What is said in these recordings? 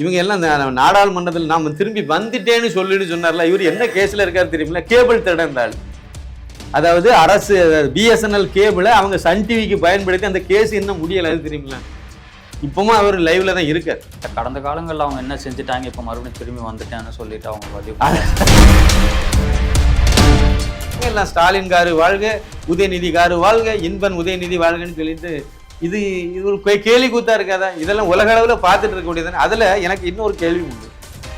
இவங்க எல்லாம் நாடாளுமன்றத்தில் நாம திரும்பி வந்துட்டேன்னு சொல்லிட்டு சொன்னார்ல இவர் என்ன கேஸ்ல இருக்காரு தெரியுமில்ல? கேபிள் ஆள் அதாவது அரசு பிஎஸ்என்எல் கேபிளை அவங்க சன் டிவிக்கு பயன்படுத்தி அந்த கேஸ் இன்னும் முடியல அது தெரியுமில்ல? இப்பவும் அவர் லைவ்ல தான் இருக்கார். கடந்த காலங்களில் அவங்க என்ன செஞ்சுட்டாங்க இப்போ மறுபடியும் திரும்பி வந்துட்டேன்னு சொல்லிட்டு அவங்க பதிவு எல்லாம் ஸ்டாலின் காரு வாழ்க உதயநிதி காரு வாழ்க இன்பன் உதயநிதி வாழ்கன்னு சொல்லிட்டு இது இது ஒரு கேலி கூத்தா இருக்காதா? இதெல்லாம் உலக அளவுல பார்த்துட்டு இருக்கக்கூடியது அதுல எனக்கு இன்னொரு கேள்வி உண்டு.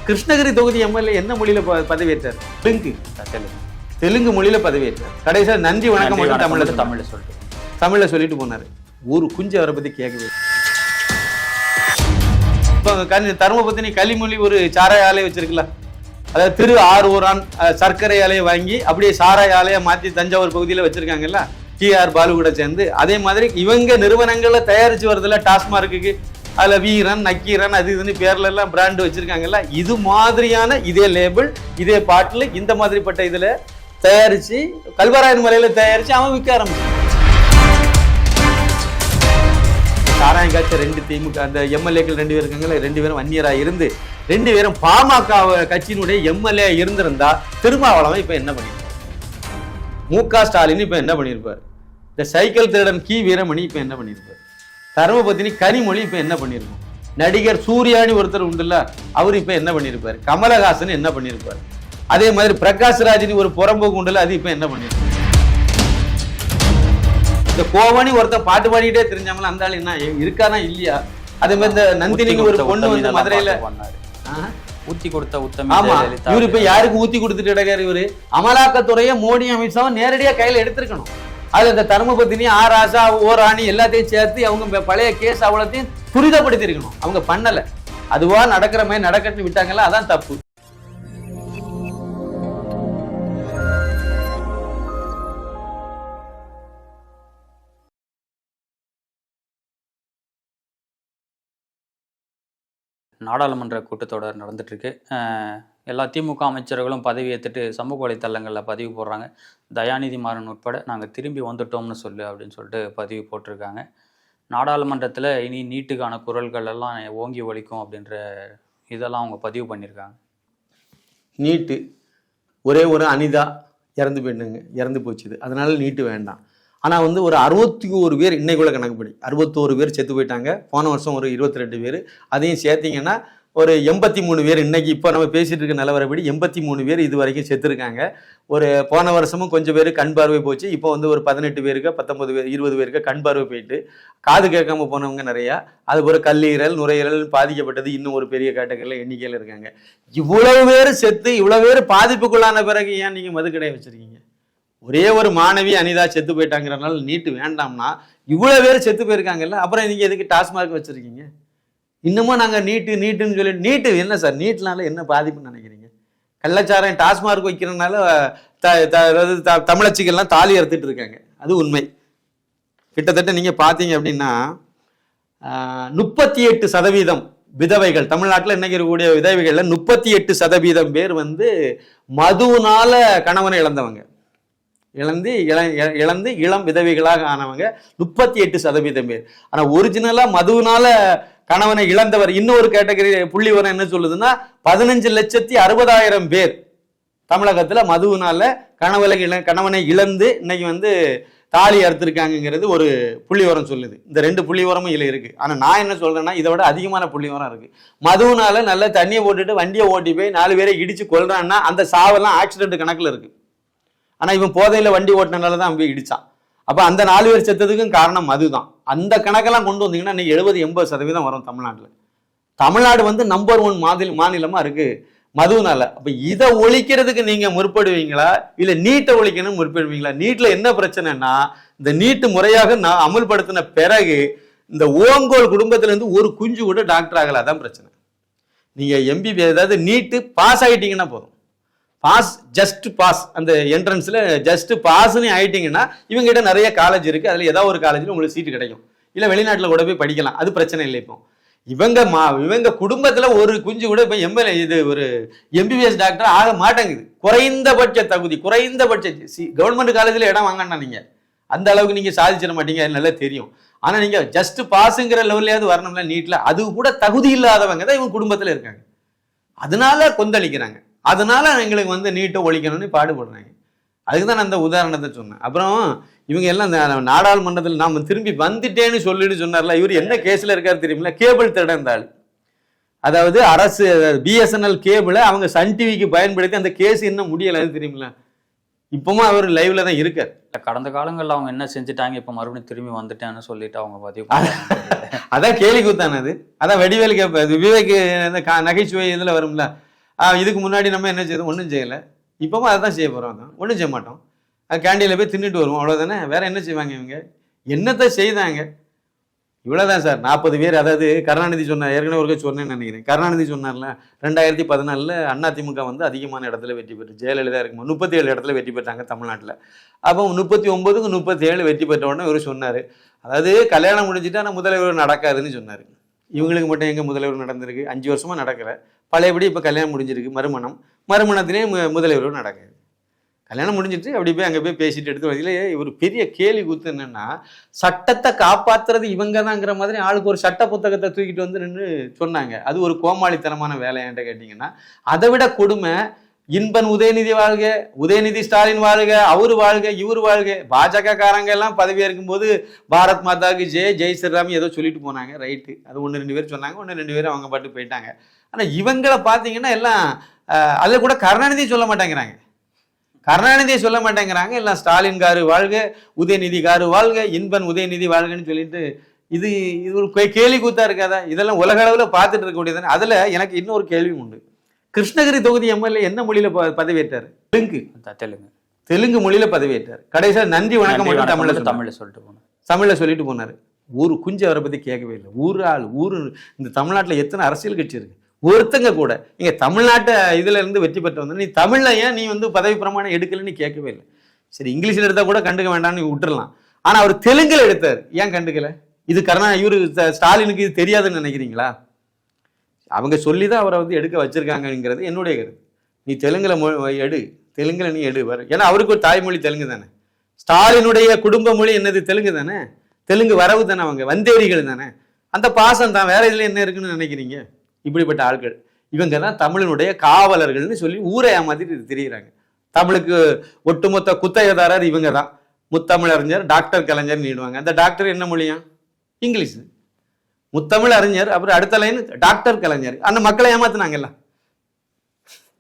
கிருஷ்ணகிரி தொகுதி எம்எல்ஏ என்ன மொழியில ப- பதவியேற்றார்? தெலுங்கு. தெலுங்கு. தெலுங்கு மொழியில பதவியேற்றார். கடைசியா நன்றி வணக்கம் மட்டும் தமிழ்ல தமிழ்ல சொல்லிட்டு. தமிழ்ல சொல்லிட்டு போனாரு. ஒரு குஞ்சு அவரை பத்தி கேட்கவே. இப்போ தருமபுத்தினி களிமொழி ஒரு சாராய ஆலை வச்சிருக்கல அதாவது திரு ஆரூரான் சர்க்கரை ஆலையை வாங்கி அப்படியே சாராய ஆலையை மாத்தி தஞ்சாவூர் பகுதியில் வச்சிருக்காங்கல்ல? கேஆர் பாலு கூட சேர்ந்து அதே மாதிரி இவங்க நிறுவனங்களில் தயாரிச்சு வருதுல்ல டாஸ்மார்க்குக்கு அதில் வீரன் நக்கீரன் அது இதுன்னு பேர்ல எல்லாம் பிராண்டு வச்சுருக்காங்கல்ல இது மாதிரியான இதே லேபிள் இதே பாட்டில் இந்த மாதிரிப்பட்ட இதில் தயாரித்து கல்வராயன் முறையில் தயாரித்து அவன் விற்க ஆரம்பிச்சான். சாராயம் ரெண்டு திமுக அந்த எம்எல்ஏக்கள் ரெண்டு பேர் இருக்காங்கல்ல ரெண்டு பேரும் வன்னியராக இருந்து ரெண்டு பேரும் பாமக கட்சியினுடைய எம்எல்ஏ இருந்திருந்தா திருமாவளவன் இப்போ என்ன பண்ணிருப்பார் மு க. ஸ்டாலின் இப்ப என்ன பண்ணியிருப்பார் இந்த சைக்கிள் திருடன் கி. வீரமணி இப்ப என்ன பண்ணியிருப்பார் தர்மபத்தினி கனிமொழி இப்ப என்ன பண்ணியிருக்கும் நடிகர் சூர்யானி ஒருத்தர் உண்டுல்ல அவர் இப்ப என்ன பண்ணியிருப்பார் கமலஹாசன் என்ன பண்ணியிருப்பார் அதே மாதிரி பிரகாஷ் ராஜினி ஒரு புறம்போக்கு உண்டுல்ல அது இப்ப என்ன பண்ணியிருப்பார் இந்த கோவணி ஒருத்தன் பாட்டு பாடிக்கிட்டே தெரிஞ்சாமல அந்த ஆள் என்ன இருக்கானா இல்லையா? அதே மாதிரி இந்த நந்தினின்னு ஒரு பொண்ணு வந்து மதுரையில. ஊத்தி கொடுத்த உத்தமி ஆமா. இவரு இப்ப யாருக்கு ஊத்தி கொடுத்துட்டு கிடக்காரு இவரு? அமலாக்கத்துறையை மோடி அமித்ஷாவும் நேரடியா கையில எடுத்திருக்கணும். அதுல இந்த தர்மபத்தினி ஆ ராசா ஓ ராணி எல்லாத்தையும் சேர்த்து அவங்க பழைய கேஸ் அவ்வளோத்தையும் துரிதப்படுத்தி இருக்கணும் அவங்க பண்ணல. அதுவா நடக்கிற மாதிரி நடக்கட்டுன்னு விட்டாங்கல்ல அதான் தப்பு. நாடாளுமன்ற கூட்டத்தொடர் நடந்துட்டுருக்கு. எல்லா திமுக அமைச்சர்களும் பதவி ஏற்றுட்டு சமூக வலைத்தளங்களில் பதிவு போடுறாங்க. தயாநிதி மாறன் உட்பட நாங்கள் திரும்பி வந்துட்டோம்னு சொல்லு அப்படின்னு சொல்லிட்டு பதிவு போட்டிருக்காங்க. நாடாளுமன்றத்தில் இனி நீட்டுக்கான குரல்கள் எல்லாம் ஓங்கி ஒலிக்கும் அப்படின்ற இதெல்லாம் அவங்க பதிவு பண்ணியிருக்காங்க. நீட்டு. ஒரே ஒரு அனிதா இறந்து போயிட்டுங்க. இறந்து போச்சுது. அதனால நீட்டு வேண்டாம். ஆனால் வந்து ஒரு அறுபத்தி ஒரு பேர் இன்னைக்குள்ள கணக்குப்படி. அறுபத்தோரு பேர் செத்து போயிட்டாங்க. போன வருஷம் ஒரு இருபத்தி ரெண்டு பேர். அதையும் சேர்த்திங்கன்னா ஒரு எண்பத்தி மூணு பேர். இன்னைக்கு இப்போ நம்ம பேசிட்டு இருக்க நிலவரப்படி எண்பத்தி மூணு பேர் இது வரைக்கும் செத்துருக்காங்க. ஒரு போன வருஷமும் கொஞ்சம் பேர் கண் பார்வை போச்சு. இப்போ வந்து ஒரு பதினெட்டு பேருக்கு பத்தொன்பது பேர் இருபது பேருக்கு கண் பார்வை போயிட்டு. காது கேட்காம போனவங்க நிறையா. அது ஒரு கல்லீரல் நுரையீரல் பாதிக்கப்பட்டது இன்னும் ஒரு பெரிய கேட்டகரியில் எண்ணிக்கையில் இருக்காங்க. இவ்வளவு பேர் செத்து இவ்வளவு பேர் பாதிப்புக்குள்ளான பிறகு ஏன் நீங்கள் மதுக்கடையை வச்சிருக்கீங்க? ஒரே ஒரு மாணவி அனிதா செத்து போயிட்டாங்கிறனால நீட்டு வேண்டாம்னா இவ்வளோ பேர் செத்து போயிருக்காங்கல்ல? அப்புறம் நீங்கள் எதுக்கு டாஸ்மார்க் வச்சுருக்கீங்க? இன்னமும் நாங்கள் நீட்டு நீட்டுன்னு சொல்லி நீட்டு என்ன சார்? நீட்னால என்ன பாதிப்புன்னு நினைக்கிறீங்க? கள்ளச்சாரம் டாஸ்மார்க் வைக்கிறனால த த- அதாவது த- தமிழச்சிகள்லாம் தாலி அறுத்துட்டு இருக்காங்க. அது உண்மை. கிட்டத்தட்ட நீங்கள் பார்த்தீங்க அப்படின்னா முப்பத்தி எட்டு சதவீதம் விதவைகள் தமிழ்நாட்டில் இன்னைக்கு இருக்கக்கூடிய விதவைகளில் முப்பத்தி எட்டு சதவீதம் பேர் வந்து மதுவுனால கணவனை இழந்தவங்க. இழந்து இள இ- இழந்து இளம் விதவைகளாக ஆனவங்க முப்பத்தி எட்டு சதவீதம் பேர். ஆனால் ஒரிஜினலாக மதுவினால கணவனை இழந்தவர் இன்னொரு கேட்டகரி புள்ளி வரம் என்ன சொல்லுதுன்னா பதினஞ்சு லட்சத்தி அறுபதாயிரம் பேர் தமிழகத்தில் மதுவினால கணவனை இழ கணவனை இழந்து இன்னைக்கு வந்து தாலி அறுத்துருக்காங்கங்கிறது ஒரு புள்ளிவரம் சொல்லுது. இந்த ரெண்டு புள்ளிவரமும் இதுல இருக்கு. ஆனா நான் என்ன சொல்றேன்னா இதை விட அதிகமான புள்ளிவரம் இருக்கு. மதுவினால நல்ல தண்ணியை போட்டுட்டு வண்டியை ஓட்டி போய் நாலு பேரை இடிச்சு கொள்றான்னா அந்த சாவெல்லாம் ஆக்சிடென்ட் கணக்கில் இருக்கு. ஆனால் இவன் போதையில் வண்டி ஓட்டினால தான் அவன் இடிச்சான். அப்போ அந்த நாலு பேர் செத்ததுக்கும் காரணம் அதுதான். அந்த கணக்கெல்லாம் கொண்டு வந்தீங்கன்னா இன்னைக்கு எழுபது எண்பது சதவீதம் வரும் தமிழ்நாட்டில். தமிழ்நாடு வந்து நம்பர் ஒன் மாதிரி மாநிலமாக இருக்குது மதுனால அப்போ இதை ஒழிக்கிறதுக்கு நீங்கள் முற்படுவீங்களா? இல்லை நீட்டை ஒழிக்கணும் முற்படுவீங்களா? நீட்டில் என்ன பிரச்சனைனா இந்த நீட்டு முறையாக நான் அமல்படுத்தின பிறகு இந்த ஓங்கோல் குடும்பத்திலேருந்து ஒரு குஞ்சு கூட டாக்டர் ஆகலை. அதான் பிரச்சனை. நீங்கள் எம்பிபி ஏதாவது நீட்டு பாஸ் ஆகிட்டீங்கன்னா போதும். பாஸ் ஜஸ்ட் பாஸ் அந்த என்ட்ரன்ஸில் ஜஸ்ட் பாஸ்னு ஆயிட்டீங்கன்னா இவங்ககிட்ட நிறைய காலேஜ் இருக்கு. அதில் ஏதாவது ஒரு காலேஜில் உங்களுக்கு சீட்டு கிடைக்கும். இல்லை வெளிநாட்டில் கூட போய் படிக்கலாம். அது பிரச்சனை இல்லை இப்போ. இவங்க மா இவங்க குடும்பத்தில் ஒரு குஞ்சு கூட இப்போ எம்எல்ஏ இது ஒரு எம்பிபிஎஸ் டாக்டர் ஆக மாட்டேங்குது. குறைந்தபட்ச தகுதி குறைந்தபட்ச சி கவர்மெண்ட் காலேஜில் இடம் வாங்கண்ணா நீங்கள் அந்த அளவுக்கு நீங்கள் சாதிச்சிட மாட்டீங்க. அது நல்லா தெரியும். ஆனால் நீங்கள் ஜஸ்ட் பாஸுங்கிற லெவல்லையாவது வரணும்ல நீட்டில் அது கூட தகுதி இல்லாதவங்க தான் இவங்க குடும்பத்தில் இருக்காங்க. அதனால கொந்தளிக்கிறாங்க. அதனால எங்களுக்கு வந்து நீட்டை ஒழிக்கணும்னு பாடுபடுறாங்க. அதுக்கு தான் நான் அந்த உதாரணத்தை சொன்னேன். அப்புறம் இவங்க எல்லாம் நாடாளுமன்றத்தில் நாம திரும்பி வந்துட்டேன்னு சொல்லிட்டு சொன்னார்ல இவர் என்ன கேஸ்ல இருக்காரு தெரியுமில்ல? கேபிள் ஆள் அதாவது அரசு பிஎஸ்என்எல் கேபிளை அவங்க சன் டிவிக்கு பயன்படுத்தி அந்த கேஸ் இன்னும் முடியல தெரியுமில்ல? இப்பவும் அவர் லைவ்ல தான் இருக்கார். கடந்த காலங்கள்ல அவங்க என்ன செஞ்சுட்டாங்க இப்ப மறுபடியும் திரும்பி வந்துட்டேன்னு சொல்லிட்டு அவங்க பதிவு. அதான் கேலி கூத்தானது அது அதான் வடிவேலு கேட்ப விவேக் நகைச்சுவை இதுல வரும்ல. இதுக்கு முன்னாடி நம்ம என்ன செய்யறோம் ஒன்றும் செய்யலை. இப்போவும் அதை தான் செய்ய போகிறோம் அதான். ஒன்றும் செய்ய மாட்டோம். கேண்டீனில் போய் தின்னுட்டு வருவோம். அவ்வளோதானே வேற என்ன செய்வாங்க இவங்க? என்னத்தை செய்தாங்க? இவ்வளோதான் சார். நாற்பது பேர் அதாவது கருணாநிதி சொன்னார் ஏற்கனவே ஒருக்க சொன்னேன்னு நினைக்கிறேன். கருணாநிதி சொன்னார்ல ரெண்டாயிரத்தி பதினாலில் அதிமுக வந்து அதிகமான இடத்துல வெற்றி பெற்று ஜெயலலிதா இருக்கும் முப்பத்தி ஏழு இடத்துல வெற்றி பெற்றாங்க தமிழ்நாட்டில். அப்போ முப்பத்தி ஒம்பதுக்கு முப்பத்தி ஏழு வெற்றி பெற்ற உடனே இவர் சொன்னார். அதாவது கல்யாணம் முடிஞ்சுட்டா ஆனால் முதல்வர் நடக்காதுன்னு சொன்னார். இவங்களுக்கு மட்டும் எங்கே முதல்வர் நடந்திருக்கு? அஞ்சு வருஷமாக நடக்கிற பழையபடி இப்போ கல்யாணம் முடிஞ்சிருக்கு மறுமணம். மறுமணத்திலே மு- நடக்குது. கல்யாணம் முடிஞ்சிட்டு அப்படி போய் அங்கே போய் பேசிட்டு எடுத்து வரையில ஒரு பெரிய கேலி கூத்து என்னன்னா சட்டத்தை காப்பாத்துறது இவங்க தாங்கிற மாதிரி ஆளுக்கு ஒரு சட்ட புத்தகத்தை தூக்கிட்டு வந்து நின்று சொன்னாங்க. அது ஒரு கோமாளித்தனமான வேலையான்ட்டு கேட்டிங்கன்னா அதை விட கொடுமை இன்பன் உதயநிதி வாழ்க உதயநிதி ஸ்டாலின் வாழ்க அவரு வாழ்க இவர் வாழ்க. பாஜக காரங்க எல்லாம் பதவி இருக்கும்போது பாரத் மாதாக்கு ஜெய் ஜெய் ஸ்ரீராம் ஏதோ சொல்லிட்டு போனாங்க ரைட்டு. அது ஒன்று ரெண்டு பேர் சொன்னாங்க ஒன்று ரெண்டு பேரும் அவங்க பாட்டு போயிட்டாங்க. ஆனால் இவங்களை பார்த்தீங்கன்னா எல்லாம் அதில் கூட கருணாநிதி சொல்ல மாட்டேங்கிறாங்க. கருணாநிதியை சொல்ல மாட்டேங்கிறாங்க. எல்லாம் ஸ்டாலின் காரு வாழ்க உதயநிதி காரு வாழ்க இன்பன் உதயநிதி வாழ்கன்னு சொல்லிட்டு இது இது ஒரு கேலி கூத்தா இருக்காதா? இதெல்லாம் உலக அளவில் பார்த்துட்டு இருக்க முடியாது அதில் எனக்கு இன்னொரு கேள்வி உண்டு. கிருஷ்ணகிரி தொகுதி எம்எல்ஏ என்ன மொழியில பதவியேற்றார்? தெலுங்கு. தெலுங்கு. தெலுங்கு மொழியில பதவியேற்றார். கடைசியா நன்றி வணக்கம் மட்டும் தமிழ்ல. தமிழ்ல சொல்லிட்டு போனேன் தமிழ்ல சொல்லிட்டு போனாரு. ஊரு குஞ்சு அவரை பத்தி கேட்கவே இல்லை. ஊர் ஆள் ஊரு இந்த தமிழ்நாட்டுல எத்தனை அரசியல் கட்சி இருக்கு? ஒருத்தங்க கூட. நீங்க தமிழ்நாட்டை இதுல இருந்து வெற்றி பெற்று வந்து நீ தமிழ்ல ஏன் நீ வந்து பதவி பிரமாணம் எடுக்கலன்னு கேட்கவே இல்லை. சரி இங்கிலீஷ்ல எடுத்தா கூட கண்டுக்க வேண்டாம்னு விட்டுறலாம். ஆனா அவர் தெலுங்குல எடுத்தார். ஏன் கண்டுக்கல? இது கருணா இவரு ஸ்டாலினுக்கு இது தெரியாதுன்னு நினைக்கிறீங்களா? அவங்க சொல்லி தான் அவரை வந்து எடுக்க வச்சுருக்காங்கங்கிறது என்னுடைய கருத்து. நீ தெலுங்குல மொ- எடு. தெலுங்குல நீ எடு வர. ஏன்னா அவருக்கு ஒரு தாய்மொழி தெலுங்கு தானே. ஸ்டாலினுடைய குடும்ப மொழி என்னது? தெலுங்கு தானே. தெலுங்கு வரவு தானே அவங்க. வந்தேரிகள் தானே. அந்த பாசம் தான் வேற இதுல என்ன இருக்குன்னு நினைக்கிறீங்க? இப்படிப்பட்ட ஆட்கள் இவங்க தான் தமிழனுடைய காவலர்கள்னு சொல்லி ஊரை ஏமாத்திட்டு தெரியுறாங்க. தமிழுக்கு ஒட்டுமொத்த குத்தகைதாரர் இவங்க தான் முத்தமிழறிஞர் டாக்டர் கலைஞர் நீடுவாங்க அந்த டாக்டர் என்ன மொழியா? இங்கிலீஷ். முத்தமிழ் அறிஞர் அப்புறம் அடுத்த லைன் டாக்டர் கலைஞர். அந்த மக்களை ஏமாத்துனாங்கல்ல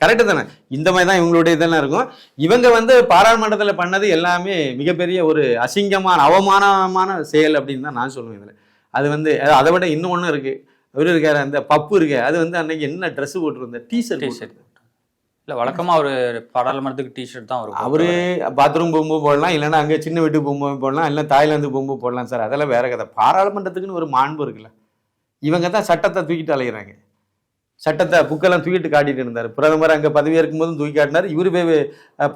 கரெக்டு தானே? இந்த மாதிரி தான் இவங்களுடைய இதெல்லாம் இருக்கும். இவங்க வந்து பாராளுமன்றத்தில் பண்ணது எல்லாமே மிகப்பெரிய ஒரு அசிங்கமான அவமானமான செயல் அப்படின்னு தான் நான் சொல்லுவேன் இதில். அது வந்து அதை விட இன்னும் ஒன்று இருக்குது இவர் இருக்காரு அந்த பப்பு இருக்கு அது வந்து அன்னைக்கு என்ன ட்ரெஸ் போட்டிருந்த? டீஷர்ட் டிஷர்ட் இல்ல வழக்கமா ஒரு பாராளுமன்றத்துக்கு டிஷர்ட் தான் வரும் அவரு பாத்ரூம் போகும்போது போடலாம் இல்லைன்னா அங்கே சின்ன வீட்டுக்கு போகும்போது போடலாம் இல்லை தாய்லாந்து போகும்போது போடலாம் சார். அதெல்லாம் வேற கதை. பாராளுமன்றத்துக்குன்னு ஒரு மாண்பு இருக்குல்ல. இவங்க தான் சட்டத்தை தூக்கிட்டு அலைகிறாங்க சட்டத்தை புக்கெல்லாம் தூக்கிட்டு காட்டிட்டு இருந்தார். பிரதமர் அங்கே பதவி இருக்கும்போதும் தூக்கி காட்டினார். இவரு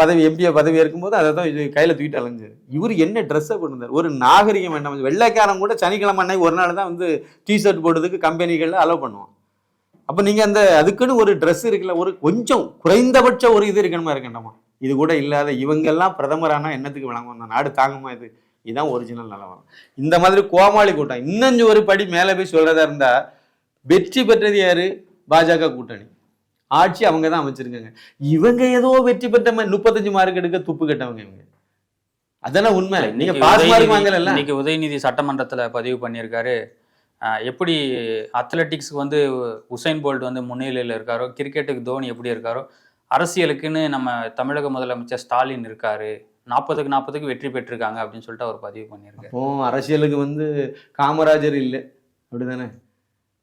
பதவி எம்பியை பதவி இருக்கும்போது அதை தான் இது கையில் தூக்கிட்டு அலைஞ்சார். இவர் என்ன ட்ரெஸ்ஸை கொண்டிருந்தார் ஒரு நாகரிகம் வேண்டாம் வெள்ளைக்காரன் கூட சனிக்கிழமை அன்னைக்கு ஒரு நாள் தான் வந்து டிஷர்ட் போடுறதுக்கு கம்பெனிகளில் அலோவ் பண்ணுவான். அப்போ நீங்கள் அந்த அதுக்குன்னு ஒரு ட்ரெஸ் இருக்குல்ல ஒரு கொஞ்சம் குறைந்தபட்ச ஒரு இது இருக்கணுமா? இருக்கண்டாமா இது கூட இல்லாத இவங்கெல்லாம் பிரதமரானா என்னத்துக்கு விளங்குவோம் இந்த நாடு தாங்குமா இது? இதுதான் ஒரிஜினல் நிலவரம். இந்த மாதிரி கோமாளி கூட்டம். இன்னும் ஒரு படி மேலே போய் சொல்கிறதா இருந்தால் வெற்றி பெற்றது யாரு? பாஜக கூட்டணி. ஆட்சி அவங்க தான் அமைச்சிருக்காங்க. இவங்க ஏதோ வெற்றி பெற்ற மாதிரி முப்பத்தஞ்சு மார்க் எடுக்க துப்பு கட்டவங்க இவங்க. அதெல்லாம் உண்மை. நீங்க பாஸ் மார்க் உதயநிதி- வாங்கல இன்னைக்கு உதயநிதி சட்டமன்றத்துல பதிவு பண்ணியிருக்காரு. எப்படி அத்லெட்டிக்ஸ்க்கு வந்து உசைன் போல்ட் வந்து முன்னிலையில் இருக்காரோ கிரிக்கெட்டுக்கு தோனி எப்படி இருக்காரோ அரசியலுக்குன்னு நம்ம தமிழக முதலமைச்சர் ஸ்டாலின் இருக்காரு. நாற்பதுக்கு நாற்பதுக்கு வெற்றி பெற்றிருக்காங்க அப்படின்னு சொல்லிட்டு அவர் பதிவு பண்ணியிருக்காரு. அப்போ அரசியலுக்கு வந்து காமராஜர் இல்லை. அப்படிதானே?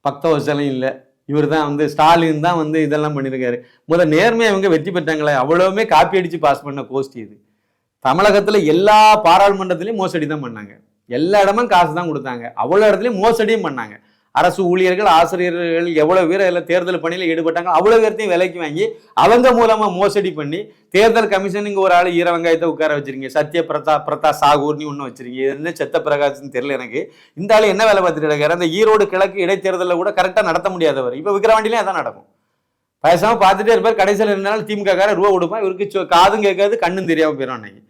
பக்தவசலம் இல்லை. இவர் தான் வந்து ஸ்டாலின் தான் வந்து இதெல்லாம் பண்ணியிருக்காரு முதல்ல நேர்மையாக இவங்க வெற்றி பெற்றாங்களே அவ்வளவுமே காப்பி அடித்து பாஸ் பண்ண கோஷ்டி இது. தமிழகத்தில் எல்லா பாராளுமன்றத்திலையும் மோசடி தான் பண்ணாங்க. எல்லா இடமும் காசு தான் கொடுத்தாங்க. அவ்வளோ இடத்துலையும் மோசடியும் பண்ணாங்க. அரசு ஊழியர்கள் ஆசிரியர்கள் எவ்வளவு பேர் அதில் தேர்தல் பணியில் ஈடுபட்டாங்க அவ்வளோ பேர்த்தையும் விலைக்கு வாங்கி அவங்க மூலமா மோசடி பண்ணி தேர்தல் கமிஷனுங்க ஒரு ஆள் ஈர வெங்காயத்தை உட்கார வச்சிருக்கீங்க. சத்ய பிரதா பிரதா சாகூர்னு ஒன்று வச்சிருக்கீங்க. இது என்ன செத்த பிரகாஷ்னு தெரியல எனக்கு. இந்த ஆள் என்ன வேலை பார்த்துட்டு இருக்காரு? அந்த ஈரோடு கிழக்கு இடைத்தேர்தலில் கூட கரெக்டாக நடத்த முடியாதவர் இப்போ விக்கிரவாண்டிலையும் அதான் நடக்கும். பேசாம பார்த்துட்டே இருப்பார். கடைசியில் இருந்தாலும் திமுக கார ரூபா கொடுப்பான். இவருக்கு காதும் கேட்காது கண்ணும் தெரியாமல் போயிடும் அன்னைக்கு.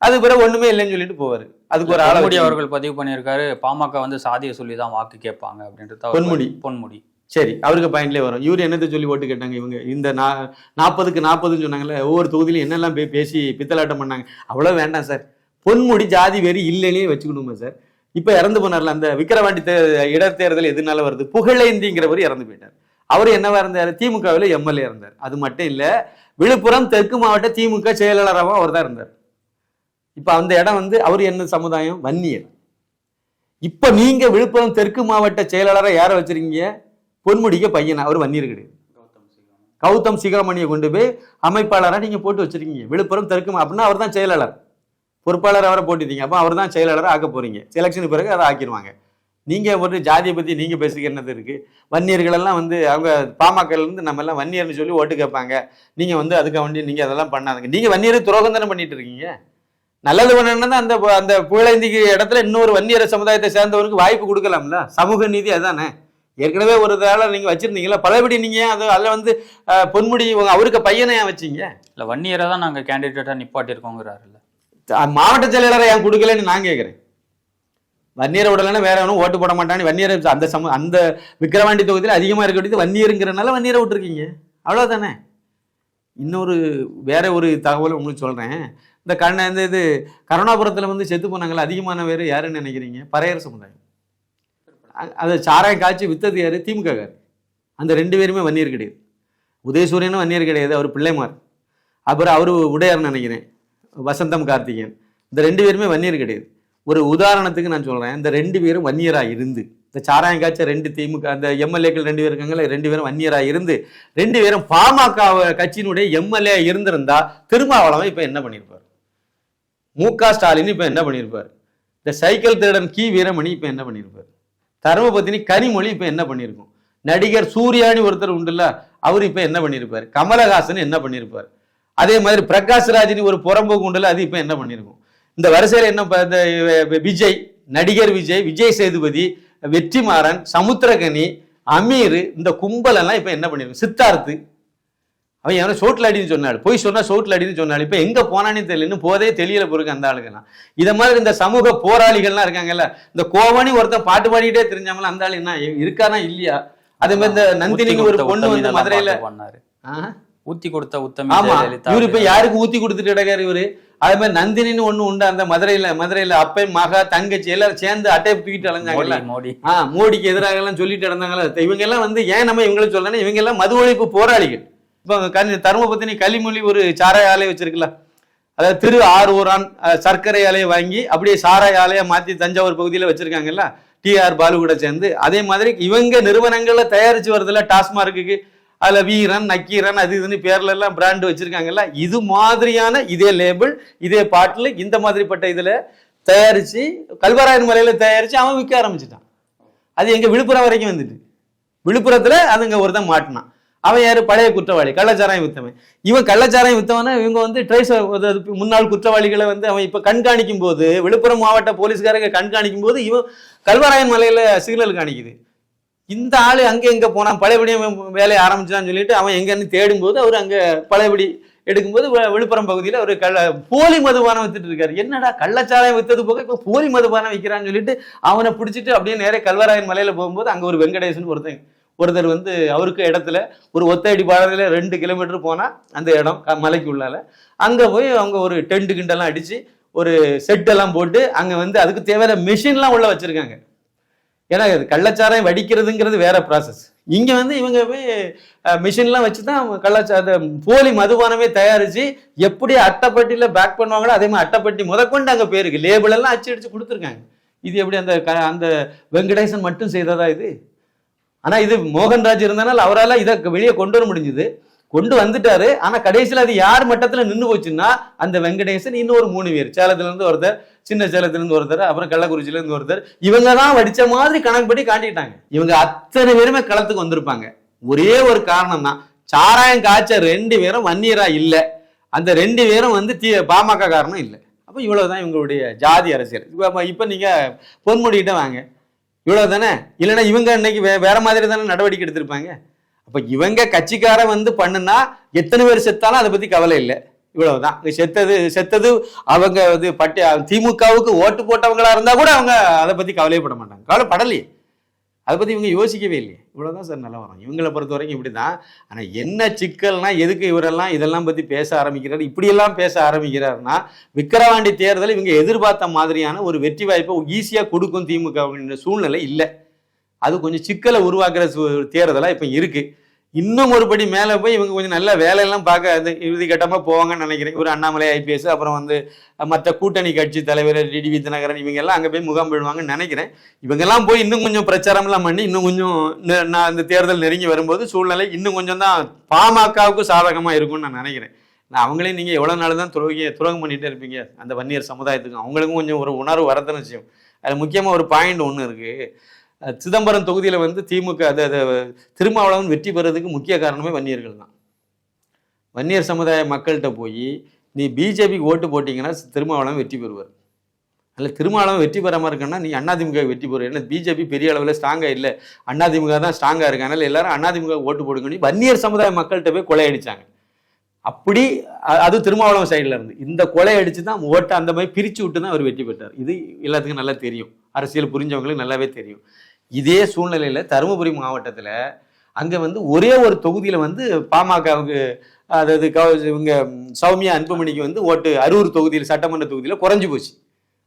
அது பிறகு ஒண்ணுமே இல்லைன்னு சொல்லிட்டு போவாரு. அதுக்கு ஒரு ஆளை பொன்முடி வச்சு- அவர்கள் பதிவு பண்ணியிருக்காரு பாமக வந்து சாதியை சொல்லி தான் வாக்கு கேட்பாங்க அப்படின்றது பொன்முடி. பொன்முடி. சரி அவருக்கு பாயிண்ட்லேயே வரும். இவர் என்னத்தை சொல்லி ஓட்டு கேட்டாங்க இவங்க? இந்த நா நாற்பதுக்கு நாற்பதுன்னு சொன்னாங்கல்ல ஒவ்வொரு தொகுதியிலும் என்னெல்லாம் பே பேசி பித்தலாட்டம் பண்ணாங்க. அவ்வளோ வேண்டாம் சார். பொன்முடி ஜாதி வெறி இல்லைன்னே வச்சுக்கணுமா சார்? இப்போ இறந்து போனார்ல அந்த விக்கிரவாண்டி தே இடைத்தேர்தல் எதுனால வருது? புகழேந்திங்கிறவர் இறந்து போயிட்டார். அவர் என்னவா இருந்தார்? திமுகவில் எம்எல்ஏ இருந்தார். அது மட்டும் இல்லை விழுப்புரம் தெற்கு மாவட்ட திமுக செயலாளராகவும் அவர் தான் இருந்தார். இப்போ அந்த இடம் வந்து அவர் என்ன சமுதாயம்? வன்னியர். இப்போ நீங்கள் விழுப்புரம் தெற்கு மாவட்ட செயலாளராக யாரை வச்சிருக்கீங்க? பொன்முடிக்க பையனா அவர் வன்னியர் கிடையாது கௌதம் சிகரமணியை கொண்டு போய் அமைப்பாளராக நீங்கள் போட்டு வச்சுருக்கீங்க. விழுப்புரம் தெற்கு அப்படின்னா அவர் தான் செயலாளர். பொறுப்பாளர் அவரை போட்டுட்டீங்க. அப்போ அவர் தான் செயலாளராக ஆக்க போறீங்க செலெக்ஷனுக்கு பிறகு அதை ஆக்கிடுவாங்க நீங்கள் ஒரு ஜாதியை பற்றி நீங்கள் பேசுகிற என்னது இருக்குது வன்னியர்களெல்லாம் வந்து அவங்க பாமகலேருந்து நம்ம எல்லாம் வன்னியர்னு சொல்லி ஓட்டு கேட்பாங்க. நீங்கள் வந்து அதுக்காக வேண்டி நீங்கள் அதெல்லாம் பண்ணாதுங்க. நீங்கள் வன்னியர் துரோகம் தானே பண்ணிட்டு இருக்கீங்க? நல்லது பண்ணணும்னா அந்த அந்த புகழேந்திக்கு இடத்துல இன்னொரு வன்னியர சமுதாயத்தை சேர்ந்தவருக்கு வாய்ப்பு கொடுக்கலாம்ல? சமூக நீதி அதானே? ஏற்கனவே ஒரு வேலை நீங்க வச்சிருந்தீங்களா பழையபடி நீங்க ஏன் அது அதில் வந்து பொன்முடி இவங்க அவருக்கு பையனை ஏன் வச்சீங்க? இல்ல வன்னியரை தான் நாங்க கேண்டிடேட்டா நிப்பாட்டியிருக்கோங்கிறாருல்ல. மாவட்ட செயலாளரை ஏன் கொடுக்கலன்னு நான் கேட்குறேன் வன்னியரை விடலைன்னா வேற ஒன்றும் ஓட்டு போட மாட்டான்னு வன்னியரை அந்த சம அந்த விக்கிரவாண்டி தொகுதியில் அதிகமாக இருக்கக்கூடியது வன்னியருங்கிறனால வன்னியரை விட்டுருக்கீங்க. அவ்வளோதானே இன்னொரு வேற ஒரு தகவல் உங்களுக்கு சொல்கிறேன் இந்த கண்ண இந்த இது கருணாபுரத்தில் வந்து செத்து போனாங்களே அதிகமான பேர் யாருன்னு நினைக்கிறீங்க? பறையர் சமுதாயம். அதை சாராயம் காய்ச்சி வித்தது யார்? திமுக கார். அந்த ரெண்டு பேருமே வன்னியர் கிடையாது. உதயசூரியனும் வன்னியர் கிடையாது அவர் பிள்ளைமார். அப்புறம் அவர் உடையார்னு நினைக்கிறேன் வசந்தம் கார்த்திகேயன். இந்த ரெண்டு பேருமே வன்னியர் கிடையாது. ஒரு உதாரணத்துக்கு நான் சொல்கிறேன் இந்த ரெண்டு பேரும் வன்னியராக இருந்து இந்த சாராயம் காய்ச்ச ரெண்டு திமுக அந்த எம்எல்ஏக்கள் ரெண்டு பேர் இருக்காங்களே ரெண்டு பேரும் வன்னியராக இருந்து ரெண்டு பேரும் பாமக கட்சியினுடைய எம்எல்ஏ இருந்திருந்தா திருமாவளவன் இப்போ என்ன பண்ணியிருப்பார் மு க ஸ்டாலின் இப்போ என்ன பண்ணியிருப்பார் இந்த சைக்கிள் திருடன் கி வீரமணி இப்போ என்ன பண்ணியிருப்பார் தர்மபத்தினி கனிமொழி இப்போ என்ன பண்ணியிருக்கும் நடிகர் சூர்யானி ஒருத்தர் உண்டுல்ல அவர் இப்போ என்ன பண்ணியிருப்பார் கமலஹாசன் என்ன பண்ணியிருப்பார் அதே மாதிரி பிரகாஷ் ராஜினி ஒரு புறம்போக்கு உண்டுல அது இப்போ என்ன பண்ணியிருக்கும் இந்த வரிசையில் என்ன இந்த விஜய் நடிகர் விஜய் விஜய் சேதுபதி வெற்றிமாறன் சமுத்திரகனி அமீர் இந்த கும்பலெல்லாம் இப்போ என்ன பண்ணியிருக்கோம் சித்தார்த்து. அவன் எவனோ சோட்டில் அடின்னு சொன்னாள். போய் சொன்னா சோட்டில் அடின்னு சொன்னாள். இப்ப எங்க போனானே தெரியல இன்னும் போதே தெரியல பொறுக்கு அந்த ஆளுங்கெல்லாம் இத மாதிரி இந்த சமூக போராளிகள்லாம் இருக்காங்கல்ல இந்த கோவணி ஒருத்தன் பாட்டு பாடிக்கிட்டே தெரிஞ்சாங்களா அந்த ஆள் என்ன இருக்கானா இல்லையா? அதே மாதிரி இந்த நந்தினின்னு ஒரு பொண்ணு வந்து மதுரையில? ஊத்தி கொடுத்த உத்தமி ஆமா. இவரு இப்ப யாருக்கு ஊத்தி கொடுத்துட்டு கிடக்காரு இவரு? அதே மாதிரி நந்தினின்னு ஒண்ணு உண்டு அந்த மதுரையில மதுரையில அப்பை மகா தங்கச்சி எல்லாரும் சேர்ந்து அட்டையை தூக்கிட்டு அலைஞ்சாங்கல்ல. மோடி மோடி. ஆ மோடிக்கு எதிராக எல்லாம் சொல்லிட்டு இருந்தாங்களா இவங்க எல்லாம் வந்து ஏன் நம்ம இவங்களை சொல்லணும் இவங்க எல்லாம் மது ஒழிப்பு போராளிகள். இப்போ கனி தருமபத்தினி கலிமொழி ஒரு சாராய ஆலை வச்சிருக்கல அதாவது திரு ஆரூரான் சர்க்கரை ஆலையை வாங்கி அப்படியே சாராய ஆலையை மாற்றி தஞ்சாவூர் பகுதியில வச்சிருக்காங்கல்ல டிஆர் பாலு கூட சேர்ந்து. அதே மாதிரி இவங்க நிறுவனங்கள்ல தயாரிச்சு வருதுல்ல டாஸ்மார்க்குக்கு அதுல வீரன் நக்கீரன் அது இதுன்னு பேர்ல எல்லாம் பிராண்டு வச்சிருக்காங்கல்ல இது மாதிரியான இதே லேபிள் இதே பாட்டில் இந்த மாதிரிப்பட்ட இதுல தயாரிச்சு கல்வராயன் மலையில தயாரிச்சு அவன் விற்க ஆரம்பிச்சிட்டான். அது எங்க விழுப்புரம் வரைக்கும் வந்துட்டு. விழுப்புரத்துல அதுங்க ஒருத்தன் மாட்டினான். அவன் யாரு? பழைய குற்றவாளி கள்ளச்சாராயம் வித்தவன். இவன் கள்ளச்சாராயம் வித்தவன இவங்க வந்து ட்ரைஸ் முன்னாள் குற்றவாளிகளை வந்து அவன் இப்ப கண்காணிக்கும் போது விழுப்புரம் மாவட்ட போலீஸ்காரங்க கண்காணிக்கும் போது இவன் கல்வராயன் மலையில சிக்னல் காணிக்குது. இந்த ஆளு அங்க எங்க போனான்? பழையபடி அவன் வேலையை ஆரம்பிச்சான்னு சொல்லிட்டு அவன் எங்கன்னு தேடும்போது அவர் அங்க பழையபடி எடுக்கும்போது விழுப்புரம் பகுதியில் ஒரு கள்ள போலி மதுபானம் வித்துட்டு இருக்காரு. என்னடா கள்ளச்சாராயம் வித்தது போக இப்போ போலி மதுபானம் விற்கிறான்னு சொல்லிட்டு அவனை பிடிச்சிட்டு அப்படியே நேரே கல்வராயன் மலையில போகும்போது அங்கே ஒரு வெங்கடேசன் ஒருத்தன் ஒருத்தர் வந்து அவருக்கு இடத்துல ஒரு ஒத்தடி பாதையில ரெண்டு கிலோமீட்டர் போனால் அந்த இடம் மலைக்கு உள்ளால. அங்கே போய் அவங்க ஒரு டெண்டு கிண்டெல்லாம் அடித்து ஒரு செட்டெல்லாம் போட்டு அங்கே வந்து அதுக்கு தேவையான மிஷின்லாம் உள்ளே வச்சுருக்காங்க. ஏன்னா இது கள்ளச்சாரம் வடிக்கிறதுங்கிறது வேற ப்ராசஸ் இங்கே வந்து இவங்க போய் மிஷின்லாம் வச்சு தான் கள்ளச்சார போலி மதுபானமே தயாரித்து எப்படி அட்டைப்பட்டியில் பேக் பண்ணுவாங்களோ அதே மாதிரி அட்டைப்பட்டி முதற்கொண்டு அங்கே போயிருக்கு. லேபிளெல்லாம் அச்சு அடித்து கொடுத்துருக்காங்க. இது எப்படி அந்த க- அந்த வெங்கடேசன் மட்டும் செய்ததா இது? ஆனா இது மோகன்ராஜ் இருந்தனால அவரால் இதை வெளியே கொண்டு வர முடிஞ்சது. கொண்டு வந்துட்டாரு. ஆனா கடைசியில் அது யார் மட்டத்தில் நின்று போச்சுன்னா அந்த வெங்கடேசன் இன்னொரு மூணு பேர். சேலத்துலேருந்து ஒருத்தர் சின்ன சேலத்துலேருந்து ஒருத்தர் அப்புறம் கள்ளக்குறிச்சிலேருந்து ஒருத்தர். இவங்க தான் வடிச்ச மாதிரி கணக்குப்படி காட்டிட்டாங்க. இவங்க அத்தனை பேருமே களத்துக்கு வந்திருப்பாங்க. ஒரே ஒரு காரணம் தான் சாராயம் காய்ச்ச ரெண்டு பேரும் வன்னியரா இல்லை. அந்த ரெண்டு பேரும் வந்து தீ பாமக காரணம் இல்லை. அப்போ இவ்வளோதான் இவங்களுடைய ஜாதி அரசியல். இப்போ இப்போ நீங்கள் பொன்முடிக்கிட்ட வாங்க. இவ்வளோ தானே இல்லைன்னா இவங்க இன்னைக்கு வே வேற மாதிரி தானே நடவடிக்கை எடுத்திருப்பாங்க? அப்போ இவங்க கட்சிக்கார வந்து பண்ணுனா எத்தனை பேர் செத்தாலும் அதை பத்தி கவலை இல்லை. இவ்வளவுதான். செத்தது செத்தது அவங்க வந்து பட்டி திமுகவுக்கு ஓட்டு போட்டவங்களா இருந்தா கூட அவங்க அதை பத்தி கவலையப்பட மாட்டாங்க. கவலைப்படலையே அதை பற்றி இவங்க யோசிக்கவே இல்லையே. இவ்வளவுதான் சார் நிலவரம் இவங்களை பொறுத்த வரைக்கும் இப்படி தான் ஆனால் என்ன சிக்கல்னால் எதுக்கு இவரெல்லாம் இதெல்லாம் பற்றி பேச ஆரம்பிக்கிறார் இப்படியெல்லாம் பேச ஆரம்பிக்கிறாருன்னா விக்கிரவாண்டி தேர்தல் இவங்க எதிர்பார்த்த மாதிரியான ஒரு வெற்றி வாய்ப்பை ஈஸியாக கொடுக்கும் திமுக சூழ்நிலை இல்லை. அது கொஞ்சம் சிக்கலை உருவாக்குற தேர்தலாக இப்போ இருக்குது இன்னும் ஒரு படி மேலே போய் இவங்க கொஞ்சம் நல்ல வேலையெல்லாம் பார்க்க அது இறுதி கட்டமாக போவாங்கன்னு நினைக்கிறேன். ஒரு அண்ணாமலை ஐபிஎஸ் அப்புறம் வந்து மற்ற கூட்டணி கட்சி தலைவர் டிடி வித்யநகரன் இவங்க எல்லாம் அங்கே போய் முகாம் போயிடுவாங்கன்னு நினைக்கிறேன். இவங்கெல்லாம் போய் இன்னும் கொஞ்சம் பிரச்சாரம்லாம் பண்ணி இன்னும் கொஞ்சம் நான் இந்த தேர்தல் நெருங்கி வரும்போது சூழ்நிலை இன்னும் கொஞ்சம் தான் பாமகவுக்கு சாதகமாக இருக்கும்னு நான் நினைக்கிறேன். நான் அவங்களே நீங்கள் எவ்வளோ நாள் தான் துரோகிய துரோகம் பண்ணிகிட்டே இருப்பீங்க. அந்த வன்னியர் சமுதாயத்துக்கும் அவங்களுக்கும் கொஞ்சம் ஒரு உணர்வு வரதுன்னு செய்யும் அதில் முக்கியமாக ஒரு பாயிண்ட் ஒன்று இருக்குது சிதம்பரம் தொகுதியில் வந்து திமுக அது அது திருமாவளவன் வெற்றி பெறதுக்கு முக்கிய காரணமே வன்னியர்கள் தான். வன்னியர் சமுதாய மக்கள்கிட்ட போய் நீ பிஜேபிக்கு ஓட்டு போட்டிங்கன்னா திருமாவளவன் வெற்றி பெறுவார். அதில் திருமாவளவன் வெற்றி பெறாமல் இருக்கன்னா நீ அதிமுக வெற்றி பெறுவார். ஏன்னா பிஜேபி பெரிய அளவில் ஸ்ட்ராங்காக இல்லை. அதிமுக தான் ஸ்ட்ராங்காக இருக்கு அதனால் எல்லாரும் அதிமுக ஓட்டு போடுங்கன்னு வன்னியர் சமுதாய மக்கள்கிட்ட போய் கொள்ளையடிச்சாங்க அப்படி அது திருமாவளவன் சைடில் இருந்து. இந்த கொலை அடித்து தான் ஓட்டை அந்த மாதிரி பிரித்து விட்டு தான் அவர் வெற்றி பெற்றார். இது எல்லாத்துக்கும் நல்லா தெரியும். அரசியல் புரிஞ்சவங்களுக்கு நல்லாவே தெரியும். இதே சூழ்நிலையில் தருமபுரி மாவட்டத்தில் அங்கே வந்து ஒரே ஒரு தொகுதியில் வந்து பாமகவுக்கு அதாவது கவ- இவங்க சௌமியா அன்புமணிக்கு வந்து ஓட்டு அரூர் தொகுதியில் சட்டமன்ற தொகுதியில் குறைஞ்சி போச்சு.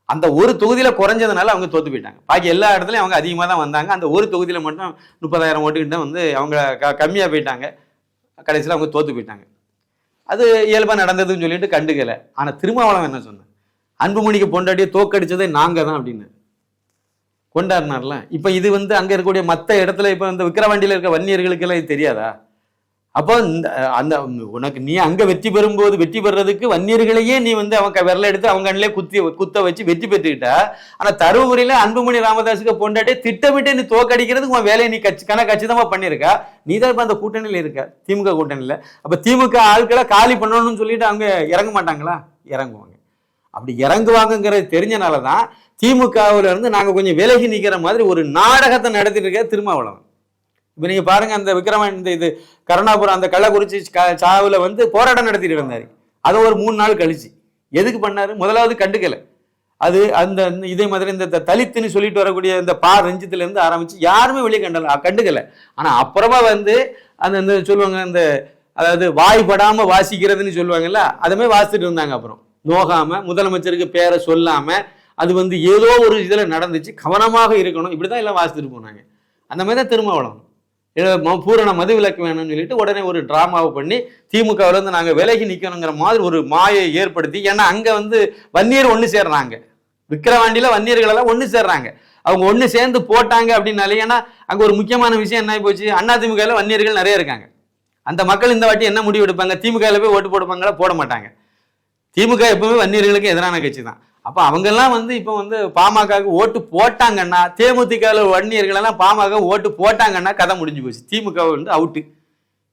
அந்த ஒரு தொகுதியில் குறைஞ்சதுனால அவங்க தோத்து போயிட்டாங்க. பாக்கி எல்லா இடத்துலையும் அவங்க அதிகமாக தான் வந்தாங்க. அந்த ஒரு தொகுதியில் மட்டும் முப்பதாயிரம் ஓட்டுக்கிட்ட வந்து அவங்க க கம்மியாக போயிட்டாங்க. கடைசியில் அவங்க தோத்து போயிட்டாங்க. அது இயல்பாக நடந்ததுன்னு சொல்லிட்டு கண்டுக்கல. ஆனால் திருமாவளவன் என்ன சொன்னேன்? அன்புமணிக்கு பொண்டாட்டியை தோக்கடிச்சதே நாங்கள் தான் அப்படின்னு. கொண்டாடினார்ல. இப்போ இது வந்து அங்கே இருக்கக்கூடிய மற்ற இடத்துல இப்போ இந்த விக்கிரவாண்டியில் இருக்க வன்னியர்களுக்கெல்லாம் இது தெரியாதா? அப்போ இந்த அந்த உனக்கு நீ அங்கே வெற்றி பெறும்போது வெற்றி பெறுறதுக்கு வன்னியர்களையே நீ வந்து அவங்க விரல எடுத்து அவங்க கண்ணிலே குத்தி குத்த வச்சு வெற்றி பெற்றுக்கிட்ட. ஆனால் தருமபுரியில் அன்புமணி ராமதாஸுக்கு பொண்டாட்டி திட்டமிட்டு நீ தோக்கடிக்கிறதுக்கு உன் வேலையை நீ கட்சி கணக்கு கச்சிதமாக பண்ணியிருக்கா. நீ தான் இப்போ அந்த கூட்டணியில் இருக்க திமுக கூட்டணியில். அப்போ திமுக ஆட்களை காலி பண்ணணும்னு சொல்லிட்டு அவங்க இறங்க மாட்டாங்களா? இறங்குவாங்க. அப்படி இறங்குவாங்கங்கிறது தெரிஞ்சனால தான் திமுகவுல இருந்து நாங்கள் கொஞ்சம் விலகி நிற்கிற மாதிரி ஒரு நாடகத்தை நடத்திட்டு இருக்க திருமாவளவன். இப்போ நீங்கள் பாருங்க அந்த விக்ரமன் இந்த இது கருணாபுரம் அந்த கள்ளக்குறிச்சி சாவில் வந்து போராட்டம் நடத்திட்டு இருந்தார். அதை ஒரு மூணு நாள் கழிச்சு. எதுக்கு பண்ணாரு? முதலாவது கண்டுக்கல. அது அந்த இதே மாதிரி இந்த த- தலித்துன்னு சொல்லிட்டு வரக்கூடிய இந்த பா ரஞ்சித்துல இருந்து ஆரம்பிச்சு யாருமே வெளியே கண்டல கண்டுக்கல. ஆனா அப்புறமா வந்து அந்த இந்த சொல்லுவாங்க அந்த அதாவது வாய்ப்படாமல் வாசிக்கிறதுன்னு சொல்லுவாங்கல்ல அதுமே வாசிட்டு இருந்தாங்க அப்புறம். நோகாம முதலமைச்சருக்கு பேரை சொல்லாம அது வந்து ஏதோ ஒரு இதில் நடந்துச்சு. கவனமாக இருக்கணும். இப்படிதான் எல்லாம் வாசித்துட்டு போனாங்க. அந்த மாதிரி தான் திருமாவளவன். பூரண மது விலக்கு வேணும்னு சொல்லிட்டு உடனே ஒரு டிராமாவை பண்ணி திமுகவிலேருந்து நாங்கள் விலகி நிற்கணுங்கிற மாதிரி ஒரு மாயை ஏற்படுத்தி ஏன்னா அங்கே வந்து வன்னியர் ஒன்று சேர்றாங்க. விக்கிரவாண்டியில் வன்னியர்களெல்லாம் ஒன்று சேர்றாங்க. அவங்க ஒன்று சேர்ந்து போட்டாங்க அப்படின்னாலே ஏன்னா அங்கே ஒரு முக்கியமான விஷயம் என்ன போச்சு? அண்ணா திமுகவில் வன்னியர்கள் நிறைய இருக்காங்க. அந்த மக்கள் இந்த வாட்டி என்ன முடிவு எடுப்பாங்க? திமுகவில் போய் ஓட்டு போடுப்பாங்களா போட மாட்டாங்க. திமுக எப்பவுமே வன்னியர்களுக்கு எதிரான கட்சி தான் அப்ப அவங்கெல்லாம் வந்து இப்போ வந்து பாமகவுக்கு ஓட்டு போட்டாங்கன்னா தேமுதிகல வன்னியர்கள் எல்லாம் பாமக ஓட்டு போட்டாங்கன்னா கதை முடிஞ்சு போச்சு. திமுக வந்து அவுட்டு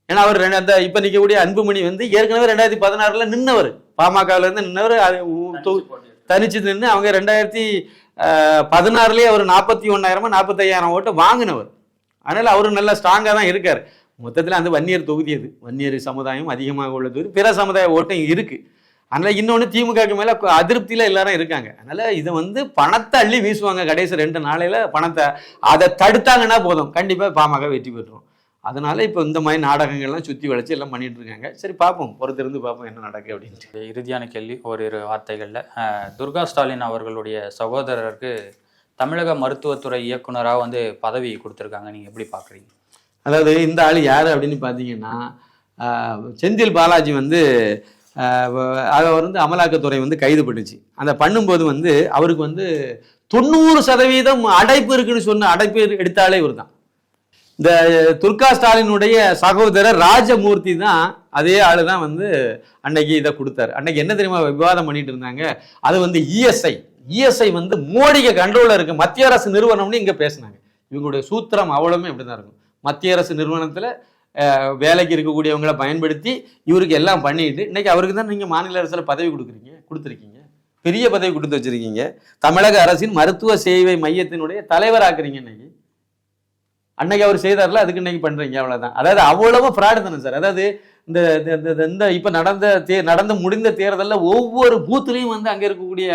ஏன்னா அவர் ரெண்டு அந்த இப்ப நிக்கக்கூடிய அன்புமணி வந்து ஏற்கனவே ரெண்டாயிரத்தி பதினாறுல நின்னவர். பாமகல இருந்து நின்னவர் தனிச்சு நின்று அவங்க ரெண்டாயிரத்தி பதினாறுலயே அவர் நாற்பத்தி ஒன்னாயிரமா நாற்பத்தையாயிரம் ஓட்டு வாங்கினவர். அதனால அவரு நல்லா ஸ்ட்ராங்கா தான் இருக்காரு. மொத்தத்துல அந்த வன்னியர் தொகுதி அது. வன்னியர் சமுதாயம் அதிகமாக உள்ள தொகுதி பிற சமுதாய ஓட்டம் இருக்கு. அதனால இன்னொன்று திமுகக்கு மேல அதிருப்தியில எல்லாரும் இருக்காங்க. அதனால இதை வந்து பணத்தை அள்ளி வீசுவாங்க கடைசி ரெண்டு நாளையில பணத்தை. அதை தடுத்தாங்கன்னா போதும். கண்டிப்பா பாமக வெற்றி பெற்றுரும். அதனால இப்போ இந்த மாதிரி நாடகங்கள்லாம் சுத்தி வளைச்சு எல்லாம் பண்ணிட்டு இருக்காங்க. சரி பார்ப்போம். பொறுத்திருந்து பார்ப்போம் என்ன நடக்கு அப்படின்ட்டு. இறுதியான கேள்வி ஓரிரு வார்த்தைகளில். துர்கா ஸ்டாலின் அவர்களுடைய சகோதரருக்கு தமிழக மருத்துவத்துறை இயக்குனராக வந்து பதவி கொடுத்துருக்காங்க. நீங்கள் எப்படி பார்க்குறீங்க? அதாவது இந்த ஆள் யார் அப்படின்னு பார்த்தீங்கன்னா செந்தில் பாலாஜி வந்து அவர் வந்து அமலாக்கத்துறை வந்து கைது பண்ணுச்சு அந்த பண்ணும்போது வந்து அவருக்கு வந்து தொண்ணூறு சதவீதம் அடைப்பு இருக்குன்னு சொன்ன அடைப்பு எடுத்தாலே இவர் தான் இந்த துர்கா ஸ்டாலினுடைய சகோதரர் ராஜமூர்த்தி தான் அதே ஆள் தான் வந்து அன்னைக்கு இதை கொடுத்தாரு. அன்னைக்கு என்ன தெரியுமா விவாதம் பண்ணிட்டு இருந்தாங்க? அது வந்து இஎஸ்ஐ இஎஸ்ஐ வந்து மோடிக்கு கண்ட்ரோலில் இருக்கு. மத்திய அரசு நிறுவனம்னு இங்கே பேசுனாங்க. இவங்களுடைய சூத்திரம் அவ்வளவுமே இப்படி தான் இருக்கும். மத்திய அரசு நிறுவனத்தில் வேலைக்கு இருக்கக்கூடியவங்களை பயன்படுத்தி இவருக்கு எல்லாம் பண்ணிட்டு இன்னைக்கு அவருக்கு தான் நீங்கள் மாநில அரசில் பதவி கொடுக்குறீங்க கொடுத்துருக்கீங்க. பெரிய பதவி கொடுத்து வச்சுருக்கீங்க. தமிழக அரசின் மருத்துவ சேவை மையத்தினுடைய தலைவராக்குறீங்க இன்னைக்கு. அன்னைக்கு அவர் செய்தார்ல அதுக்கு இன்னைக்கு பண்றீங்க அவ்வளவுதான். அதாவது அவ்வளவு ஃப்ராடு தானே சார் அதாவது இந்த இந்த- இந்த- இந்த இப்போ நடந்த தே நடந்து முடிந்த தேர்தலில் ஒவ்வொரு பூத்துலேயும் வந்து அங்கே இருக்கக்கூடிய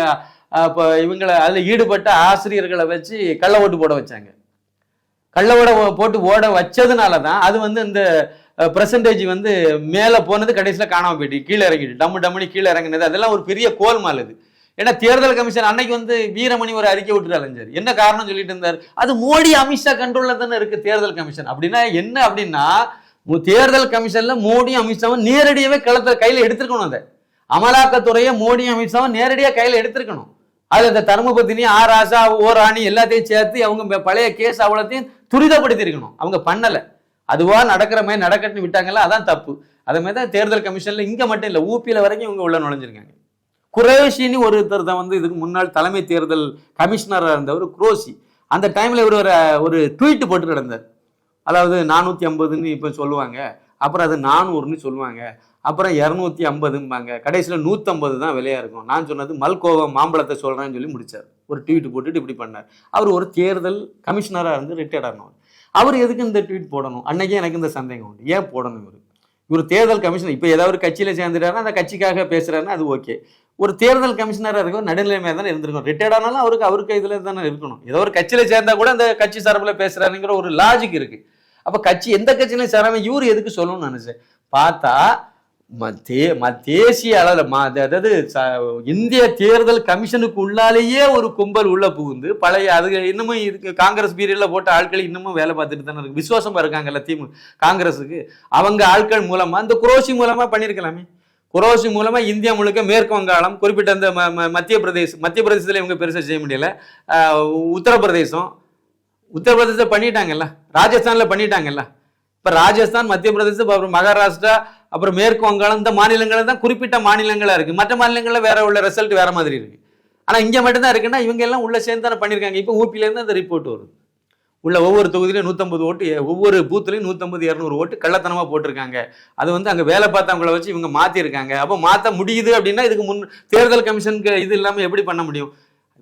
இப்போ இவங்களை அதில் ஈடுபட்ட ஆசிரியர்களை வச்சு கள்ள ஓட்டு போட வச்சாங்க. கள்ள ஓட போட்டு ஓட வச்சதுனால தான் அது வந்து இந்த பர்சன்டேஜ் வந்து மேலே போனது கடைசியில் காணாம போயிட்டு கீழே இறங்கிட்டு டம்மு டம்முனி கீழே இறங்கினது அதெல்லாம் ஒரு பெரிய கோல்மால் இது ஏன்னா தேர்தல் கமிஷன் அன்னைக்கு வந்து வீரமணி ஒரு அறிக்கை விட்டுட்டு அலைஞ்சார் என்ன காரணம் சொல்லிட்டு இருந்தார்? அது மோடி அமித்ஷா கண்ட்ரோலில் தானே இருக்குது தேர்தல் கமிஷன். அப்படின்னா என்ன அப்படின்னா தேர்தல் கமிஷனில் மோடியும் அமித்ஷாவும் நேரடியாகவே களத்தில் கையில் எடுத்துருக்கணும் அதை. அமலாக்கத்துறையை மோடியும் அமித்ஷாவும் நேரடியாக கையில் எடுத்திருக்கணும். அது இந்த தர்மபத்தினி ஆர் ராசா ஓ ராணி எல்லாத்தையும் சேர்த்து அவங்க பழைய கேஸ் அவ்வளோத்தையும் துரிதப்படுத்தி இருக்கணும் அவங்க பண்ணலை. அதுவா நடக்கிற மாதிரி நடக்கட்டுன்னு விட்டாங்கல்ல அதான் தப்பு. அதே மாதிரி தான் தேர்தல் கமிஷன்ல இங்க மட்டும் இல்லை ஊப்பியில வரைக்கும் இவங்க உள்ள நுழைஞ்சிருக்காங்க. குரேஷின்னு ஒருத்தர் தான் வந்து இதுக்கு முன்னாள் தலைமை தேர்தல் கமிஷனராக இருந்தவர் குரோசி அந்த டைம்ல இவர் ஒரு ஒரு ட்வீட் போட்டு கிடந்தார். அதாவது நானூற்றி ஐம்பதுன்னு இப்போ சொல்லுவாங்க அப்புறம் அது நானூறுன்னு சொல்லுவாங்க அப்புறம் இரநூத்தி ஐம்பதும்பாங்க. கடைசியில் நூற்றம்பது தான் விலையாக இருக்கும். நான் சொன்னது மல்கோவா மாம்பழத்தை சொல்கிறேன்னு சொல்லி முடித்தார் ஒரு ட்வீட் போட்டுட்டு இப்படி பண்ணார். அவர் ஒரு தேர்தல் கமிஷனராக இருந்து ரிட்டையர்ட் ஆனவர். அவர் எதுக்கு இந்த ட்வீட் போடணும்? அன்னைக்கே எனக்கு இந்த சந்தேகம் உண்டு. ஏன் போடணும் இவர்? இவர் தேர்தல் கமிஷனர் இப்போ ஏதாவது ஒரு கட்சியில் சேர்ந்துட்டாருன்னா அந்த கட்சிக்காக பேசுகிறாருன்னா அது ஓகே ஒரு தேர்தல் கமிஷனராக இருக்கும் நடுநிலைமையாக தானே இருந்திருக்கும் ரிட்டையர்ட் ஆனாலும் அவருக்கு அவருக்கு இதில் தானே இருக்கணும். ஏதோ ஒரு கட்சியில் சேர்ந்தா கூட அந்த கட்சி சார்பில் பேசுகிறாருங்கிற ஒரு லாஜிக் இருக்குது அப்போ கட்சி எந்த கட்சியிலும் சேராமல் இவர் எதுக்கு சொல்லணும்னு நினச்சேன் பார்த்தா தே- தேசிய அளவில் மா அது- அதாவது ச- இந்திய தேர்தல் கமிஷனுக்கு உள்ளாலேயே ஒரு கும்பல் உள்ள புகுந்து பழைய அது இன்னமும் இருக்கு காங்கிரஸ் பீரியடில் போட்ட ஆட்கள் இன்னமும் வேலை பார்த்துட்டு தானே இருக்கு. விசுவாசமாக இருக்காங்கல்ல திமு காங்கிரஸுக்கு. அவங்க ஆட்கள் மூலமாக இந்த குரோசி மூலமாக பண்ணியிருக்கலாமே குரோசி மூலமா இந்தியா முழுக்க மேற்கு வங்காளம் குறிப்பிட்ட அந்த ம- ம- மத்திய பிரதேசம் மத்திய பிரதேசத்தில் இவங்க பெருசாக செய்ய முடியல. உத்தரப்பிரதேசம். உத்தரப்பிரதேசம் பண்ணிட்டாங்கல்ல ராஜஸ்தானில் பண்ணிட்டாங்கல்ல. இப்போ ராஜஸ்தான் மத்திய பிரதேசம் அப்புறம் மகாராஷ்டிரா அப்புறம் மேற்கு வங்காளம் இந்த மாநிலங்கள் தான் குறிப்பிட்ட மாநிலங்களாக இருக்குது மற்ற மாநிலங்களில் வேற உள்ள ரிசல்ட் வேற மாதிரி இருக்குது ஆனால் இங்கே மட்டும்தான் இருக்குன்னா இவங்க எல்லாம் உள்ள சேர்ந்து தானே பண்ணியிருக்காங்க இப்போ ஊப்பிலேருந்து அந்த ரிப்போர்ட் வருது. உள்ள ஒவ்வொரு தொகுதியிலும் நூற்றம்பது ஓட்டு ஒவ்வொரு பூத்துலையும் நூற்றம்பது இரநூறு ஓட்டு கள்ளத்தனமாக போட்டிருக்காங்க. அது வந்து அங்கே வேலை பார்த்தவங்கள வச்சு இவங்க மாற்றிருக்காங்க அப்போ மாற்ற முடியுது அப்படின்னா இதுக்கு முன் தேர்தல் கமிஷனுக்கு இது இல்லாமல் எப்படி பண்ண முடியும்?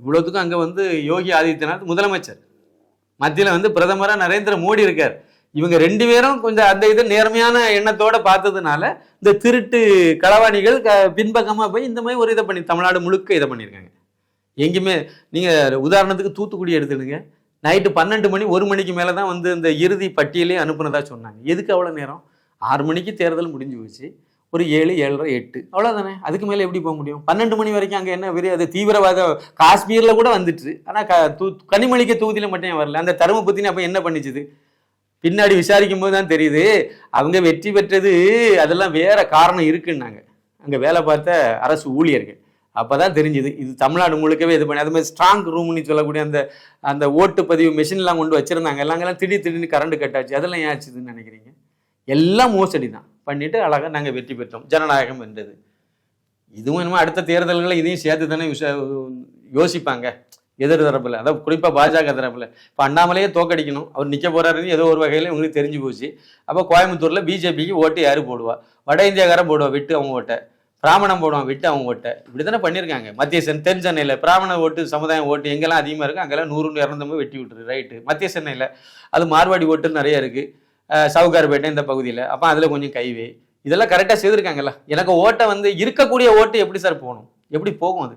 இவ்வளோத்துக்கும் அங்கே வந்து யோகி ஆதித்யநாத் முதலமைச்சர். மத்தியில் வந்து பிரதமராக நரேந்திர மோடி இருக்கார். இவங்க ரெண்டு பேரும் கொஞ்சம் அந்த இது நேர்மையான எண்ணத்தோட பார்த்ததுனால இந்த திருட்டு களவாணிகள் க- பின்பக்கமா போய் இந்த மாதிரி ஒரு இதை பண்ணி தமிழ்நாடு முழுக்க இதை பண்ணியிருக்காங்க. எங்கேயுமே நீங்க உதாரணத்துக்கு தூத்துக்குடி எடுத்துடுங்க நைட்டு பன்னெண்டு மணி ஒரு மணிக்கு மேலே தான் வந்து இந்த இறுதி பட்டியலே அனுப்புனதா சொன்னாங்க. எதுக்கு அவ்வளோ நேரம்? ஆறு மணிக்கு தேர்தல் முடிஞ்சு போச்சு. ஒரு ஏழு ஏழரை எட்டு. அவ்வளோதானே அதுக்கு மேலே எப்படி போக முடியும்? பன்னெண்டு மணி வரைக்கும் அங்கே என்ன பெரிய அது தீவிரவாத காஷ்மீரில் கூட வந்துட்டு ஆனால் க தூ கனிமொழிக்க தொகுதியில் மட்டும் ஏன் வரல? அந்த தருமபுத்தினி அப்போ என்ன பண்ணிச்சுது? பின்னாடி விசாரிக்கும் போது தான் தெரியுது அவங்க வெற்றி பெற்றது அதெல்லாம் வேற காரணம் இருக்குன்னாங்க. அங்கே வேலை பார்த்த அரசு ஊழியர்கள். அப்போ தான் தெரிஞ்சுது இது தமிழ்நாடு முழுக்கவே இது பண்ணி அது மாதிரி ஸ்ட்ராங் ரூம்னு சொல்லக்கூடிய அந்த அந்த ஓட்டுப்பதிவு மிஷின்லாம் கொண்டு வச்சுருந்தாங்க. எல்லாங்கெல்லாம் திடீர் திடீர்னு கரண்ட் கட்டாச்சு அதெல்லாம் ஏன் ஆச்சுதுன்னு நினைக்கிறீங்க? எல்லாம் மோசடி தான். பண்ணிவிட்டு அழகாக நாங்கள் வெற்றி பெற்றோம். ஜனநாயகம் வென்றது. இதுவும் என்னமோ அடுத்த தேர்தல்களை இதையும் சேர்த்து தானே யோசிப்பாங்க. எதிர் தரப்பில். அதாவது குறிப்பாக பாஜக தரப்பில். இப்போ அண்ணாமலையே தோக்கடிக்கணும். அவர் நிற்க போகிறாருன்னு ஏதோ ஒரு வகையில் உங்களுக்கு தெரிஞ்சு போச்சு. அப்போ கோயம்புத்தூரில் பிஜேபிக்கு ஓட்டு யாரு போடுவா? வட இந்தியாக்காரன் போடுவா விட்டு அவங்க ஓட்டை. பிராமணம் போடுவான் விட்டு அவங்க ஓட்டை. இப்படி தானே பண்ணியிருக்காங்க. மத்திய சென் தென் சென்னையில் பிராமண ஓட்டு சமுதாயம் ஓட்டு எங்கெல்லாம் அதிகமாக இருக்கு அங்கெல்லாம் நூறு இரநூத்தம்பது வெட்டி விட்டுரு ரைட்டு மத்திய சென்னையில். அது மார்வாடி ஓட்டு நிறைய இருக்குது சவுகார்பேட்டை இந்த பகுதியில். அப்போ அதில் கொஞ்சம் கைவே. இதெல்லாம் கரெக்டாக செய்திருக்காங்கல்ல. எனக்கு ஓட்டை வந்து இருக்கக்கூடிய ஓட்டு எப்படி சார் போகணும்? எப்படி போகும் அது?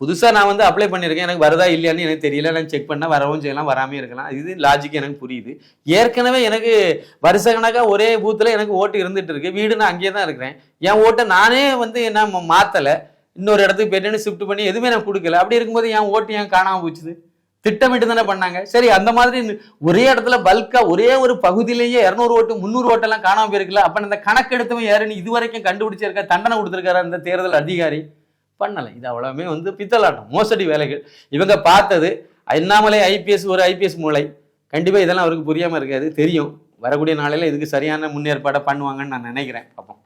புதுசாக நான் வந்து அப்ளை பண்ணியிருக்கேன். எனக்கு வருதா இல்லையான்னு எனக்கு தெரியல. நான் செக் பண்ணால் வரவும் செய்யலாம் வராமல் இருக்கலாம். இது லாஜிக் எனக்கு புரியுது. ஏற்கனவே எனக்கு வருஷ கணக்காக ஒரே பூத்தில் எனக்கு ஓட்டு இருந்துட்டு இருக்கு. வீடு நான் அங்கேயே தான் இருக்கிறேன். என் ஓட்டை நானே வந்து என்ன மா- இன்னொரு இடத்துக்கு போயிட்டேன்னு ஷிஃப்ட் பண்ணி எதுவுமே நான் கொடுக்கல. அப்படி இருக்கும்போது என் ஓட்டு ஏன் காணாமல் போச்சுது? திட்டமிட்டு தானே பண்ணாங்க. சரி அந்த மாதிரி ஒரே இடத்துல பல்கா ஒரே ஒரு பகுதியிலேயே இரநூறு ஓட்டு முந்நூறு ஓட்டெல்லாம் காணாமல் போயிருக்கல அப்போ இந்த கணக்கெடுத்தவன் யாருன்னு இது வரைக்கும் கண்டுபிடிச்சிருக்க தண்டனை கொடுத்துருக்காரு அந்த தேர்தல் அதிகாரி? பண்ணலை. இது அவ்வளவுமே வந்து பித்தலாட்டம். மோசடி வேலைகள். இவங்க பார்த்தது அண்ணாமலை ஐபிஎஸ் ஒரு ஐபிஎஸ் மூளை. கண்டிப்பாக இதெல்லாம் அவருக்கு புரியாமல் இருக்காது. தெரியும். வரக்கூடிய நாளையில் இதுக்கு சரியான முன்னேற்பாடை பண்ணுவாங்கன்னு நான் நினைக்கிறேன். பார்ப்போம்.